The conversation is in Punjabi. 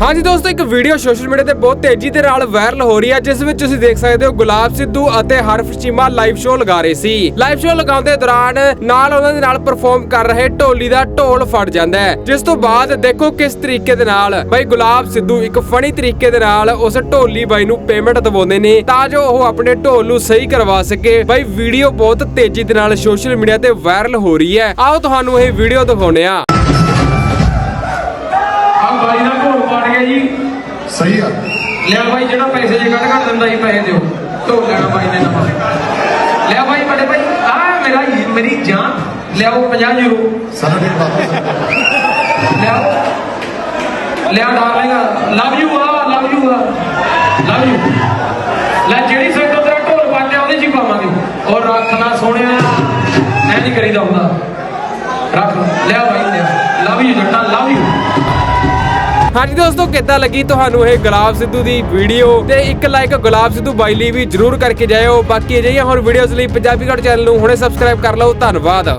ਹਾਂਜੀ ਦੋਸਤੋ, ਇੱਕ ਵੀਡੀਓ ਸੋਸ਼ਲ ਮੀਡੀਆ ਤੇ ਬਹੁਤ ਤੇਜ਼ੀ ਦੇ ਨਾਲ ਵਾਇਰਲ ਹੋ ਰਹੀ ਹੈ, ਜਿਸ ਵਿੱਚ ਤੁਸੀਂ ਦੇਖ ਸਕਦੇ ਹੋ ਗੁਲਾਬ ਸਿੱਧੂ ਅਤੇ ਹਰਫ ਚੀਮਾ ਲਾਈਵ ਸ਼ੋਅ ਲਗਾ ਰਹੇ ਸੀ। ਲਾਈਵ ਸ਼ੋਅ ਲਗਾਉਂਦੇ ਦੌਰਾਨ ਨਾਲ ਉਹਨਾਂ ਦੇ ਨਾਲ ਪਰਫਾਰਮ ਕਰ ਰਹੇ ਢੋਲੀ ਦਾ ਢੋਲ ਫਟ ਜਾਂਦਾ ਹੈ। ਜਿਸ ਤੋਂ ਬਾਅਦ ਦੇਖੋ ਕਿਸ ਤਰੀਕੇ ਦੇ ਨਾਲ ਬਾਈ ਗੁਲਾਬ ਸਿੱਧੂ ਇੱਕ ਫਨੀ ਤਰੀਕੇ ਦੇ ਨਾਲ ਉਸ ਢੋਲੀ ਬਾਈ ਨੂੰ ਪੇਮੈਂਟ ਦਵਾਉਂਦੇ ਨੇ, ਤਾਂ ਜੋ ਉਹ ਆਪਣੇ ਢੋਲ ਨੂੰ ਸਹੀ ਕਰਵਾ ਸਕੇ। ਬਾਈ ਵੀਡੀਓ ਬਹੁਤ ਤੇਜ਼ੀ ਦੇ ਨਾਲ ਸੋਸ਼ਲ ਮੀਡੀਆ ਤੇ ਵਾਇਰਲ ਹੋ ਰਹੀ ਹੈ। ਆਓ ਤੁਹਾਨੂੰ ਇਹ ਵੀਡੀਓ ਦਿਖਾਉਂਦੇ ਆ ਸਹੀ ਆ। ਲਿਆ ਬਾਈ ਜਿਹੜਾ ਪੈਸੇ ਜੇ ਕੱਢ ਕੱਢ ਦਿੰਦਾ ਸੀ ਪੈਸੇ ਦਿਓ। ਢੋਲ ਲੈਣਾ ਬਾਈ ਨੇ ਨਵਾਂ। ਲਿਆ ਬਾਈ ਵੱਡੇ ਬਾਈ ਆ ਮੇਰਾ ਮੇਰੀ ਜਾਨ। ਲਿਆਓ 50 ਯੂਰੋ ਸਾਰਾ ਦਿਨ ਵਾਪਸ ਲਿਆਓ। ਲਿਆ ਡਾਰਲਿੰਗ ਲਵ ਯੂ ਆ ਲਵ ਯੂ ਆ। ਲਵ ਯੂ ਲੈ ਜਿਹੜੀ ਸਾਈਡ ਤੇਰਾ ਢੋਲ ਪਾਟਿਆ ਉਹਦੇ ਚ ਹੀ ਪਾਵਾਂਗੇ। ਔਰ ਰੱਖ ਨਾ ਸੋਹਣਿਆ। ਐ ਨਹੀਂ ਕਰੀਦਾ ਹੁੰਦਾ। ਰੱਖ ਲਿਆ ਬਾਈ ਲਿਆ। ਲਵ ਯੂ ਜੱਟਾ ਲਵ ਯੂ ਹਾਂਜੀ ਦੋਸਤੋ, ਕਿੱਦਾਂ ਲੱਗੀ ਤੁਹਾਨੂੰ ਇਹ ਗੁਲਾਬ ਸਿੱਧੂ ਦੀ ਵੀਡੀਓ? ਤੇ ਇੱਕ ਲਾਈਕ ਗੁਲਾਬ ਸਿੱਧੂ ਬਾਈ ਲਈ ਵੀ ਜਰੂਰ ਕਰਕੇ ਜਾਇਓ। ਬਾਕੀ ਅਜਿਹੀਆਂ ਹੋਰ ਵੀਡੀਓਜ਼ ਲਈ ਪੰਜਾਬੀ ਘੜ ਚੈਨਲ ਨੂੰ ਹੁਣੇ ਸਬਸਕ੍ਰਾਈਬ ਕਰ ਲਓ। ਧੰਨਵਾਦ।